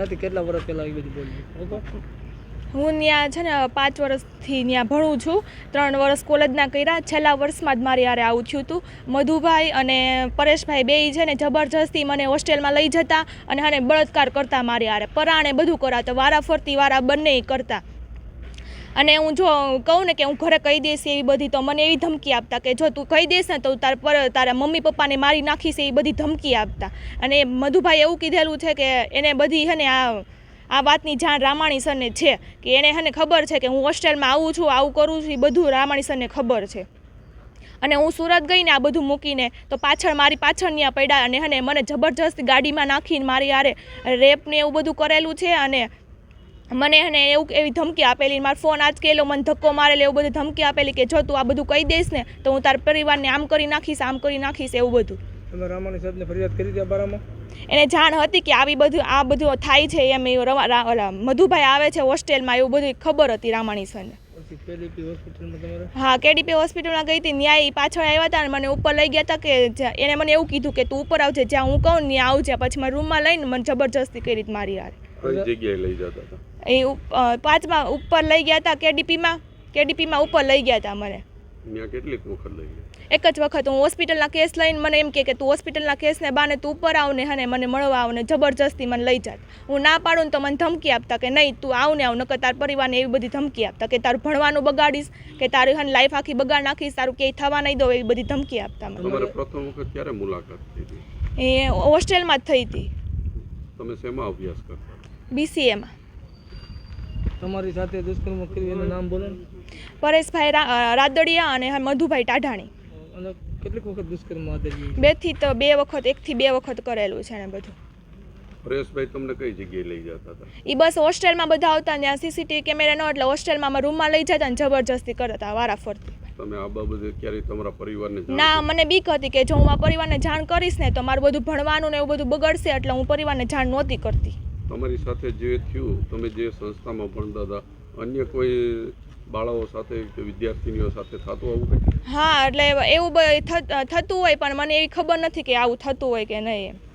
ત્યાંથી કેટલા વર્ષ પહેલા આવી બધી બોલી હું ત્યાં છે ને, પાંચ વર્ષથી ત્યાં ભણું છું. ત્રણ વર્ષ કોલેજના કર્યા. છેલ્લા વર્ષમાં જ મારી યારે આવું થયું હતું. મધુભાઈ અને પરેશભાઈ બે છે ને જબરજસ્તી મને હોસ્ટેલમાં લઈ જતા અને હાને બળાત્કાર કરતા મારી યારે. પરાણે બધું કરાતા વારા ફરતી વારા બંને કરતા. અને હું જો કહું ને કે હું ઘરે કહી દઈશ એવી બધી, તો મને એવી ધમકી આપતા કે જો તું કહી દઈશ ને તો તાર પર, તારા મમ્મી પપ્પાને મારી નાખીશ એવી બધી ધમકી આપતા. અને મધુભાઈ એવું કીધેલું છે કે એને બધી છે ને આ આ વાતની જાણ રામાણી સરને છે કે એને હને ખબર છે કે હું હોસ્ટેલમાં આવું છું, આવું કરું છું, એ બધું રામાણી સરને ખબર છે. અને હું સુરત ગઈને આ બધું મૂકીને તો પાછળ મારી પાછળ ત્યાં પડ્યા અને હને મને જબરજસ્ત ગાડીમાં નાખીને મારી આરે રેપને એવું બધું કરેલું છે અને મને એને એવું એવી ધમકી આપેલી મારો ફોન આજ કેલો મને ધક્કો મારેલો એવું બધું ધમકી આપેલી કે જો તું આ બધું કહી દઈશ ને તો હું તારા પરિવારને આમ કરી નાખીશ આમ કરી નાખીશ એવું બધું. તમે રામાણી સાહેબને ફરિયાદ કરી હતી બારામાં. એને જાણ હતી કે આવી બધું આ બધું થાય છે એમ એ રવા- ઓલા મધુભાઈ આવે છે હોસ્ટેલમાં એવું બધું ખબર હતી રામાણી સરને. હા કેડીપી હોસ્પિટલમાં ગઈ હતી ન્યાય પાછળ આવ્યા હતા અને મને ઉપર લઈ ગયા હતા કે એને મને એવું કીધું કે તું ઉપર આવજે જ્યાં હું કહું ત્યાં આવજે પછી મારા રૂમમાં લઈને મને જબરજસ્તી કરી મારી યાર કઈ જગ્યાએ લઈ જતા હતા? એ પાંચમા ઉપર લઈ ગયા હતા કેડીપીમાં. કેડીપીમાં ઉપર લઈ ગયા હતા મને. ત્યાં કેટલીક વખત લઈ ગયા? એક જ વખત હું હોસ્પિટલના કેસ લઈને મને એમ કે કે તું હોસ્પિટલના કેસને બાને તું ઉપર આવ ને હને મને મળવા આવ ને જબરજસ્તી મને લઈ જાત હું ના પાડું ને તો મને ધમકી આપતા કે નહીં તું આવ ને આવ નકર તાર પરિવારને એવી બધી ધમકી આપતા કે તારું ભણવાનું બગાડીશ કે તારી હન લાઈફ આખી બગાડ નાખીશ તારું ક્યાંય થવા નહીં દો એવી બધી ધમકી આપતા મને. પ્રથમ વખત ક્યારે મુલાકાત થઈ હતી એ હોસ્ટેલમાં જ થઈ હતી. તમે શેમાં અભ્યાસ કરતા? બીસીએમાં તમારી સાથે દુષ્કર્મ કર્યું એનું નામ બોલો પરેશભાઈ રાદડિયા અને મધુભાઈ ટાઢાણી. અને કેટલીક વખત દુષ્કર્મ બે બેથી તો બે વખત એકથી બે વખત કરેલું છે ને બધું. પરેશભાઈ તમને કઈ જગ્યાએ લઈ જતા હતા? એ બસ હોસ્ટેલમાં બધા આવતા ને ત્યાં સીસીટીવી કેમેરા ન એટલે હોસ્ટેલમાં અમારા રૂમમાં લઈ જતા ને જબરજસ્તી કરતા હતા ફરતી તમે આ બાબતે ક્યારે તમારા પરિવારને ના મને બીક હતી કે જો હું મારા પરિવારને જાણ કરીશ ને તો મારું બધું ભણવાનું ને એવું બધું બગડશે એટલે હું પરિવારને જાણ નહોતી કરતી. તમારી સાથે જે થયું, તમે જે સંસ્થામાં ભણતા હતા, અન્ય કોઈ બાળાઓ સાથે, કે વિદ્યાર્થીનીઓ સાથે થતું આવું કંઈ? હા, એટલે એવું થતું હોય, પણ મને એવી ખબર નથી કે આવું થતું હોય કે નહીં. એમ